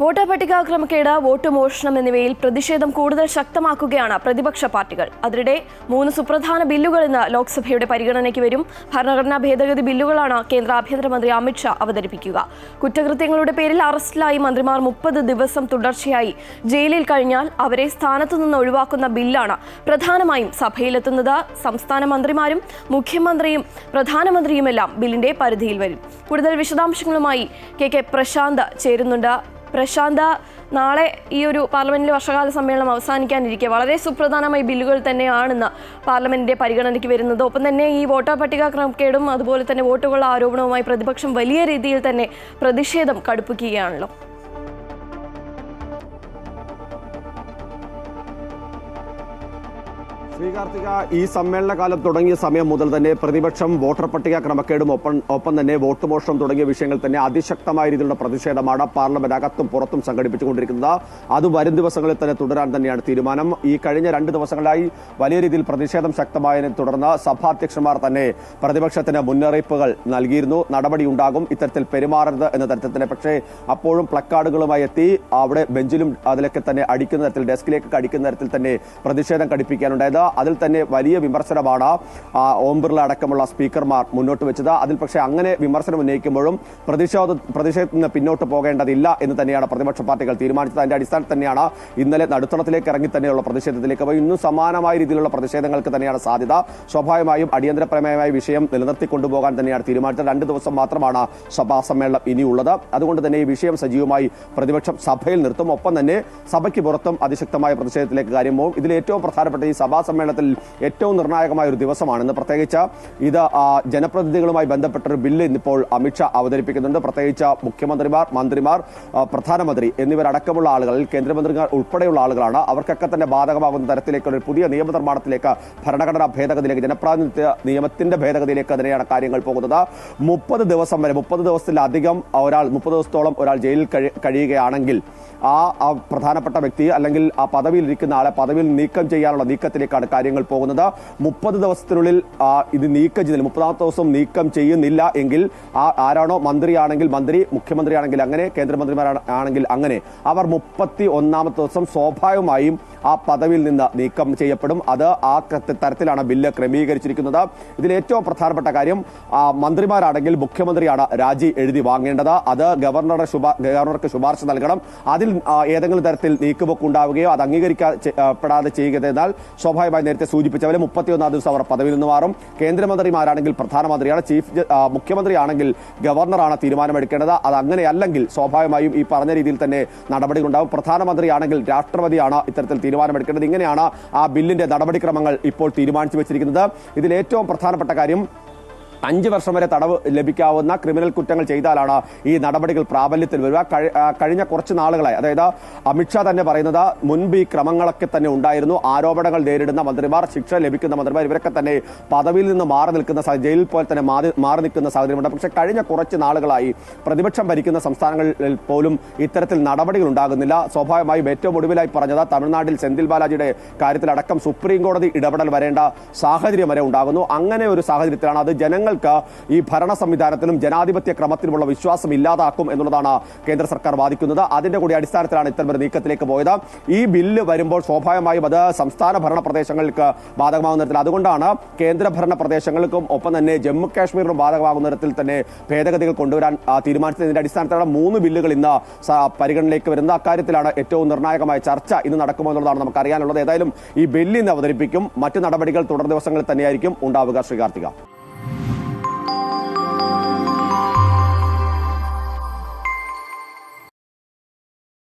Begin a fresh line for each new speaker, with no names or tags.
Voter പട്ടിക ക്രമക്കേട് vote മോഷണം എന്നിവയിൽ പ്രതിഷേധം കൂടുതൽ ശക്തമാക്കുകയാണ് പ്രതിപക്ഷ പാർട്ടികൾ. അതിനിടെ മൂന്ന് സുപ്രധാന ബില്ലുകൾ ഇന്ന് ലോക്സഭയുടെ പരിഗണനയ്ക്ക് വരും. ഭരണഘടനാ ഭേദഗതി ബില്ലുകളാണ് കേന്ദ്ര ആഭ്യന്തരമന്ത്രി അമിത്ഷാ അവതരിപ്പിക്കുക. കുറ്റകൃത്യങ്ങളുടെ പേരിൽ അറസ്റ്റിലായി മന്ത്രിമാർ മുപ്പത് ദിവസം തുടർച്ചയായി ജയിലിൽ കഴിഞ്ഞാൽ അവരെ സ്ഥാനത്തു നിന്ന് ഒഴിവാക്കുന്ന ബില്ലാണ് പ്രധാനമായും സഭയിലെത്തുന്നത്. സംസ്ഥാന മന്ത്രിമാരും മുഖ്യമന്ത്രിയും പ്രധാനമന്ത്രിയുമെല്ലാം ബില്ലിന്റെ പരിധിയിൽ വരും. കൂടുതൽ വിശദാംശങ്ങളുമായി കെ കെ പ്രശാന്ത് ചേരുന്നുണ്ട്. പ്രശാന്ത നാളെ ഈ ഒരു പാർലമെന്റിലെ വർഷകാല സമ്മേളനം അവസാനിക്കാനിരിക്കെ. വളരെ സുപ്രധാനമായി ബില്ലുകൾ തന്നെയാണെന്ന് പാർലമെന്റിന്റെ പരിഗണനയ്ക്ക് വരുന്നത്. ഒപ്പം തന്നെ ഈ വോട്ടർ പട്ടിക ക്രമക്കേടും അതുപോലെ തന്നെ വോട്ടുകളുടെ ആരോപണവുമായി പ്രതിപക്ഷം വലിയ രീതിയിൽ തന്നെ പ്രതിഷേധം കടുപ്പിക്കുകയാണല്ലോ.
ശ്രീകാർത്തിക ഈ സമ്മേളന കാലം തുടങ്ങിയ സമയം മുതൽ തന്നെ പ്രതിപക്ഷം വോട്ടർ പട്ടിക ക്രമക്കേടും ഒപ്പം ഒപ്പം തന്നെ വോട്ട് മോഷണം തുടങ്ങിയ വിഷയങ്ങൾ തന്നെ അതിശക്തമായ രീതിയിലുള്ള പ്രതിഷേധമാണ് പാർലമെന്റ് അകത്തും പുറത്തും സംഘടിപ്പിച്ചുകൊണ്ടിരിക്കുന്നത്. അത് വരും ദിവസങ്ങളിൽ തന്നെ തുടരാൻ തന്നെയാണ് തീരുമാനം. ഈ കഴിഞ്ഞ രണ്ട് ദിവസങ്ങളായി വലിയ രീതിയിൽ പ്രതിഷേധം ശക്തമായതിനെ തുടർന്ന് സഭാധ്യക്ഷന്മാർ തന്നെ പ്രതിപക്ഷത്തിന് മുന്നറിയിപ്പുകൾ നൽകിയിരുന്നു. നടപടി ഉണ്ടാകും ഇത്തരത്തിൽ പെരുമാറരുത് എന്ന തരത്തിൽ തന്നെ പക്ഷേ അപ്പോഴും പ്ലക്കാർഡുകളുമായി എത്തി അവിടെ ബെഞ്ചിലും അതിലൊക്കെ തന്നെ അടിക്കുന്ന തരത്തിൽ ഡെസ്കിലേക്ക് അടിക്കുന്ന തരത്തിൽ തന്നെ പ്രതിഷേധം കടുപ്പിക്കാനുണ്ടായത്. അതിൽ തന്നെ വലിയ വിമർശനമാണ് ഓം ബിർള അടക്കമുള്ള സ്പീക്കർമാർ മുന്നോട്ട് വെച്ചത്. അതിൽ പക്ഷേ അങ്ങനെ വിമർശനം ഉന്നയിക്കുമ്പോഴും പ്രതിഷേധ പ്രതിഷേധത്തിൽ നിന്ന് പിന്നോട്ട് പോകേണ്ടതില്ല എന്ന് തന്നെയാണ് പ്രതിപക്ഷ പാർട്ടികൾ തീരുമാനിച്ചത്. അതിന്റെ അടിസ്ഥാനത്തിൽ തന്നെയാണ് ഇന്നലെ നടുത്തളത്തിലേക്ക് ഇറങ്ങി തന്നെയുള്ള പ്രതിഷേധത്തിലേക്ക് അപ്പോൾ ഇന്നും സമാനമായ രീതിയിലുള്ള പ്രതിഷേധങ്ങൾക്ക് തന്നെയാണ് സാധ്യത. സ്വാഭാവികമായും അടിയന്തര പ്രമേയമായ വിഷയം നിലനിർത്തിക്കൊണ്ടുപോകാൻ തന്നെയാണ് തീരുമാനിച്ചത്. രണ്ട് ദിവസം മാത്രമാണ് സഭാ സമ്മേളനം ഇനിയുള്ളത്. അതുകൊണ്ട് തന്നെ ഈ വിഷയം സജീവമായി പ്രതിപക്ഷം സഭയിൽ നിർത്തും. ഒപ്പം തന്നെ സഭയ്ക്ക് പുറത്തും അതിശക്തമായ പ്രതിഷേധത്തിലേക്ക് കാര്യം പോകും ഇതിൽ ഏറ്റവും പ്രധാനപ്പെട്ട ഈ സഭാ സമ്മേളനത്തിൽ ഏറ്റവും നിർണായകമായ ഒരു ദിവസമാണെന്ന്. പ്രത്യേകിച്ച് ഇത് ജനപ്രതിനിധികളുമായി ബന്ധപ്പെട്ട ഒരു ബില്ല് ഇന്നിപ്പോൾ അമിത്ഷാ അവതരിപ്പിക്കുന്നുണ്ട്. പ്രത്യേകിച്ച് മുഖ്യമന്ത്രിമാർ മന്ത്രിമാർ പ്രധാനമന്ത്രി എന്നിവരടക്കമുള്ള ആളുകൾ കേന്ദ്രമന്ത്രിമാർ ഉൾപ്പെടെയുള്ള ആളുകളാണ്. അവർക്കൊക്കെ തന്നെ ബാധകമാകുന്ന തരത്തിലേക്കുള്ള പുതിയ നിയമനിർമ്മാണത്തിലേക്ക് ഭരണഘടനാ ഭേദഗതിയിലേക്ക് ജനപ്രാതിനിധ്യ നിയമത്തിന്റെ ഭേദഗതിയിലേക്ക് തന്നെയാണ് കാര്യങ്ങൾ പോകുന്നത്. മുപ്പത് ദിവസം വരെ മുപ്പത് ദിവസത്തിലധികം ഒരാൾ മുപ്പത് ദിവസത്തോളം ഒരാൾ ജയിലിൽ കഴി- കഴിയുകയാണെങ്കിൽ ആ പ്രധാനപ്പെട്ട വ്യക്തി അല്ലെങ്കിൽ ആ പദവിയിൽ ഇരിക്കുന്ന ആളെ പദവിയിൽ നീക്കം ചെയ്യാനുള്ള നീക്കത്തിലേക്കാണ് കാര്യങ്ങൾ പോകുന്നത്. മുപ്പത് ദിവസത്തിനുള്ളിൽ ഇത് നീക്കം ചെയ്തില്ല മുപ്പതാമത്തെ ദിവസം നീക്കം ചെയ്യുന്നില്ല എങ്കിൽ ആ ആരാണോ മന്ത്രിയാണെങ്കിൽ മന്ത്രി മുഖ്യമന്ത്രിയാണെങ്കിൽ അങ്ങനെ കേന്ദ്രമന്ത്രിമാരാണ് ആണെങ്കിൽ അങ്ങനെ അവർ മുപ്പത്തി ഒന്നാമത്തെ ദിവസം സ്വാഭാവികമായും ആ പദവിയിൽ നിന്ന് നീക്കം ചെയ്യപ്പെടും. അത് ആ തരത്തിലാണ് ബില്ല് ക്രമീകരിച്ചിരിക്കുന്നത്. ഇതിൽ ഏറ്റവും പ്രധാനപ്പെട്ട കാര്യം മന്ത്രിമാരാണെങ്കിൽ മുഖ്യമന്ത്രിയാണ് രാജി എഴുതി വാങ്ങേണ്ടത്. അത് ഗവർണറുടെ ഗവർണർക്ക് ശുപാർശ നൽകണം. അതിൽ ഏതെങ്കിലും തരത്തിൽ നീക്കുപോക്ക് ഉണ്ടാവുകയോ അത് അംഗീകരിക്കപ്പെടാതെ ചെയ്യുകയെന്നാൽ സ്വാഭാവികമായി നേരത്തെ സൂചിപ്പിച്ച പോലെ മുപ്പത്തിയൊന്നാം ദിവസം അവർ പദവിയിൽ നിന്ന് മാറും. കേന്ദ്രമന്ത്രിമാരാണെങ്കിൽ പ്രധാനമന്ത്രിയാണ് ചീഫ് മുഖ്യമന്ത്രിയാണെങ്കിൽ ഗവർണറാണ് തീരുമാനമെടുക്കേണ്ടത്. അത് അങ്ങനെയല്ലെങ്കിൽ സ്വാഭാവികമായും ഈ പറഞ്ഞ രീതിയിൽ തന്നെ നടപടികൾ ഉണ്ടാവും പ്രധാനമന്ത്രിയാണെങ്കിൽ രാഷ്ട്രപതിയാണ് ഇത്തരത്തിൽ തീരുമാനമെടുക്കേണ്ടത്. ഇങ്ങനെയാണ് ആ ബില്ലിന്റെ നടപടിക്രമങ്ങൾ ഇപ്പോൾ തീരുമാനിച്ചു വെച്ചിരിക്കുന്നത്. ഇതിൽ ഏറ്റവും പ്രധാനപ്പെട്ട കാര്യം അഞ്ച് വർഷം വരെ തടവ് ലഭിക്കാവുന്ന ക്രിമിനൽ കുറ്റങ്ങൾ ചെയ്താലാണ് ഈ നടപടികൾ പ്രാബല്യത്തിൽ വരിക. കഴിഞ്ഞ കുറച്ച് നാളുകളായി അതായത് അമിത്ഷാ തന്നെ പറയുന്നത് മുൻപ് ഈ ക്രമങ്ങളൊക്കെ തന്നെ ഉണ്ടായിരുന്നു. ആരോപണങ്ങൾ നേരിടുന്ന മന്ത്രിമാർ ശിക്ഷ ലഭിക്കുന്ന മന്ത്രിമാർ ഇവരൊക്കെ തന്നെ പദവിയിൽ നിന്ന് മാറി നിൽക്കുന്ന ജയിലിൽ പോലെ തന്നെ മാറി നിൽക്കുന്ന സാഹചര്യമുണ്ട്. പക്ഷേ കഴിഞ്ഞ കുറച്ച് നാളുകളായി പ്രതിപക്ഷം ഭരിക്കുന്ന സംസ്ഥാനങ്ങളിൽ പോലും ഇത്തരത്തിൽ നടപടികൾ ഉണ്ടാകുന്നില്ല. സ്വാഭാവികമായും ഏറ്റവും ഒടുവിലായി പറഞ്ഞത് തമിഴ്നാട്ടിൽ സെന്തിൽ ബാലാജിയുടെ കാര്യത്തിലടക്കം സുപ്രീം കോടതി ഇടപെടൽ വരേണ്ട സാഹചര്യം വരെ ഉണ്ടാകുന്നു. അങ്ങനെ ഒരു സാഹചര്യത്തിലാണ് അത്. ജനങ്ങൾക്ക് ഈ ഭരണ സംവിധാനത്തിലും ജനാധിപത്യ ക്രമത്തിലുമുള്ള വിശ്വാസം ഇല്ലാതാക്കും എന്നുള്ളതാണ് കേന്ദ്ര സർക്കാർ വാദിക്കുന്നത്. അതിന്റെ കൂടി അടിസ്ഥാനത്തിലാണ് ഇത്തരമൊരു നീക്കത്തിലേക്ക് പോയത്. ഈ ബില്ല് വരുമ്പോൾ സ്വാഭാവികമായും അത് സംസ്ഥാന ഭരണ പ്രദേശങ്ങൾക്ക് ബാധകമാകുന്ന തരത്തിൽ. അതുകൊണ്ടാണ് കേന്ദ്ര ഭരണ പ്രദേശങ്ങൾക്കും ഒപ്പം തന്നെ ജമ്മു കാശ്മീരിനും ബാധകമാകുന്ന തരത്തിൽ തന്നെ ഭേദഗതികൾ കൊണ്ടുവരാൻ തീരുമാനിച്ചതിന്റെ അടിസ്ഥാനത്തിലാണ് മൂന്ന് ബില്ലുകൾ ഇന്ന് പരിഗണനയിലേക്ക് വരുന്നത്. അക്കാര്യത്തിലാണ് ഏറ്റവും നിർണായകമായ ചർച്ച ഇന്ന് നടക്കുമോ എന്നുള്ളതാണ് നമുക്ക് അറിയാനുള്ളത് ഏതായാലും ഈ ബില്ല് ഇന്ന് അവതരിപ്പിക്കും. മറ്റു നടപടികൾ തുടർ ദിവസങ്ങളിൽ തന്നെയായിരിക്കും ഉണ്ടാവുക ശ്രീകാർത്തിക